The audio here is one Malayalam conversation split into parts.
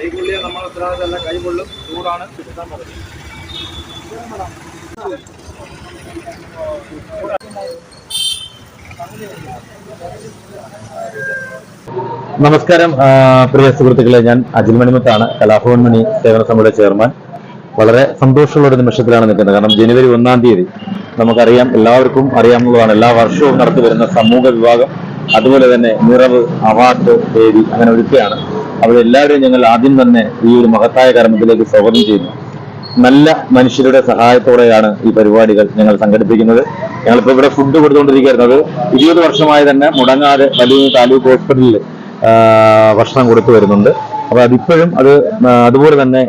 കൈകൊള്ളിയ നമ്മൾ ഉത്തരവാദിത്തമല്ല കൈകൊള്ളും. ചൂടാണ്. കിട്ടാൻ നമസ്കാരം പ്രിയ സുഹൃത്തുക്കളെ ഞാൻ അജിൽ മണിമുത്താണ് കലാഭവൻ മണി സേവന സമിതിയുടെ ചെയർമാൻ. വളരെ സന്തോഷമുള്ള ഒരു നിമിഷത്തിലാണ് നിൽക്കുന്നത്. കാരണം ജനുവരി ഒന്നാം തീയതി നമുക്കറിയാം എല്ലാവർക്കും അറിയാവുന്നതാണ് എല്ലാ വർഷവും നടത്തി വരുന്ന സമൂഹ വിഭാഗം അതുപോലെ തന്നെ നിറവ് അവാർഡ് വേദി അങ്ങനെ ഒരുക്കുകയാണ് അവിടെ എല്ലാവരെയും ഞങ്ങൾ ആദ്യം തന്നെ ഈ ഒരു മഹത്തായ കർമ്മത്തിലേക്ക് സ്വാഗതം ചെയ്യുന്നു. നല്ല മനുഷ്യരുടെ സഹായത്തോടെയാണ് ഈ പരിപാടികൾ ഞങ്ങൾ സംഘടിപ്പിക്കുന്നത്. ഞങ്ങളിപ്പോ ഇവിടെ ഫുഡ് കൊടുത്തുകൊണ്ടിരിക്കുന്നത് ഇരുപത് വർഷമായി തന്നെ മുടങ്ങാതെ വലിയ താലൂക്ക് ഹോസ്പിറ്റലിൽ ഭക്ഷണം കൊടുത്തു വരുന്നുണ്ട്. അപ്പൊ അതിപ്പോഴും അത് അതുപോലെ തന്നെ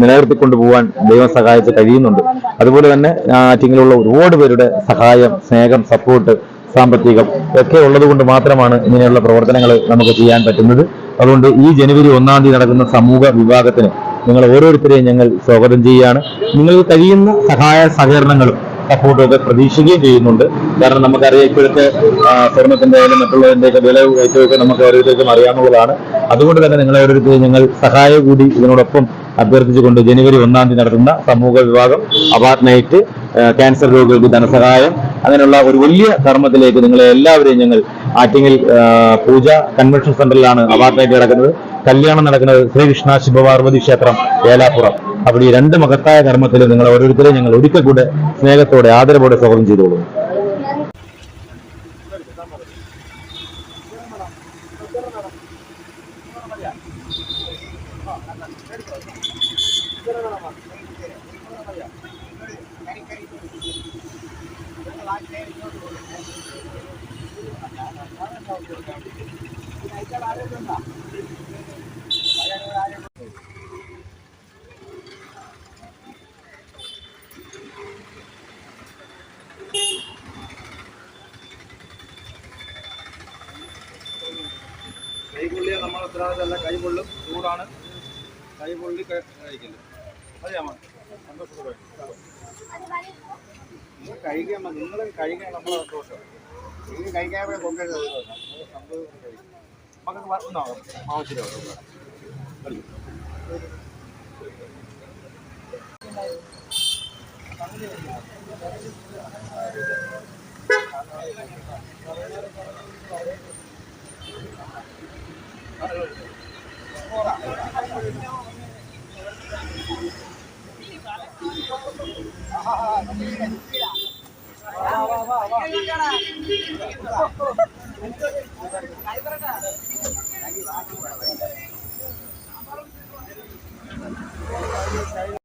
നിലനിർത്തിക്കൊണ്ട് പോകാൻ ദൈവം സഹായിച്ച് കഴിയുന്നുണ്ട്. അതുപോലെ തന്നെ ആറ്റിങ്ങിലുള്ള ഒരുപാട് പേരുടെ സഹായം സ്നേഹം സപ്പോർട്ട് സാമ്പത്തികം ഒക്കെ ഉള്ളത് കൊണ്ട് മാത്രമാണ് ഇങ്ങനെയുള്ള പ്രവർത്തനങ്ങൾ നമുക്ക് ചെയ്യാൻ പറ്റുന്നത്. അതുകൊണ്ട് ഈ ജനുവരി ഒന്നാം തീയതി നടക്കുന്ന സമൂഹ വിഭാഗത്തിന് നിങ്ങൾ ഓരോരുത്തരെയും ഞങ്ങൾ സ്വാഗതം ചെയ്യുകയാണ്. നിങ്ങൾക്ക് കഴിയുന്ന സഹായ സഹകരണങ്ങളും സപ്പോർട്ടും ഒക്കെ പ്രതീക്ഷിക്കുകയും ചെയ്യുന്നുണ്ട്. കാരണം നമുക്കറിയാം ഇപ്പോഴത്തെ സ്വർണത്തിന്റെ ആയാലും മറ്റുള്ളതിന്റെ ഒക്കെ വില ഏറ്റവും നമുക്ക് ഓരോരുത്തർക്കും അറിയാവുന്നതാണ് അതുകൊണ്ട് തന്നെ നിങ്ങളെ ഓരോരുത്തരെയും ഞങ്ങൾ സഹായം കൂടി ഇതിനോടൊപ്പം അഭ്യർത്ഥിച്ചുകൊണ്ട് ജനുവരി ഒന്നാം തീയതി നടത്തുന്ന സമൂഹ വിഭാഗം അവാർഡ് നൈറ്റ് ക്യാൻസർ രോഗികൾക്ക് ധനസഹായം അങ്ങനെയുള്ള ഒരു വലിയ കർമ്മത്തിലേക്ക് നിങ്ങളെ എല്ലാവരെയും ഞങ്ങൾ ആറ്റിങ്ങൽ പൂജ കൺവെൻഷൻ സെന്ററിലാണ് അവാർഡിനായിട്ട് നടക്കുന്നത് കല്യാണം നടക്കുന്നത് ശ്രീകൃഷ്ണ ശിവപാർവതി ക്ഷേത്രം ഏലാപ്പുറം അപ്പോൾ ഈ രണ്ട് മഹത്തായ കർമ്മത്തിൽ നിങ്ങൾ ഓരോരുത്തരെയും ഞങ്ങൾ ഒരിക്കൽ കൂടെ സ്നേഹത്തോടെ ആദരവോടെ സ്വാഗതം ചെയ്തോളൂ കൈകൊള്ളിയ നമ്മൾ ഉത്തരവാദിത്തമല്ല കൈപൊള്ളും ചൂടാണ്. കൈപൊള്ളി കഴിക്കില്ല? അറിയാമോ സന്തോഷത്തോടെ നിങ്ങൾ കഴിക്കാൻ. നിങ്ങൾ കഴിക്കാൻ നമ്മളെ സന്തോഷം. നിങ്ങൾ കഴിക്കാൻ വേണ്ടി മകൾക്ക് ഒന്നാകും മാവച്ചിരി വാ വാ വാ വാ.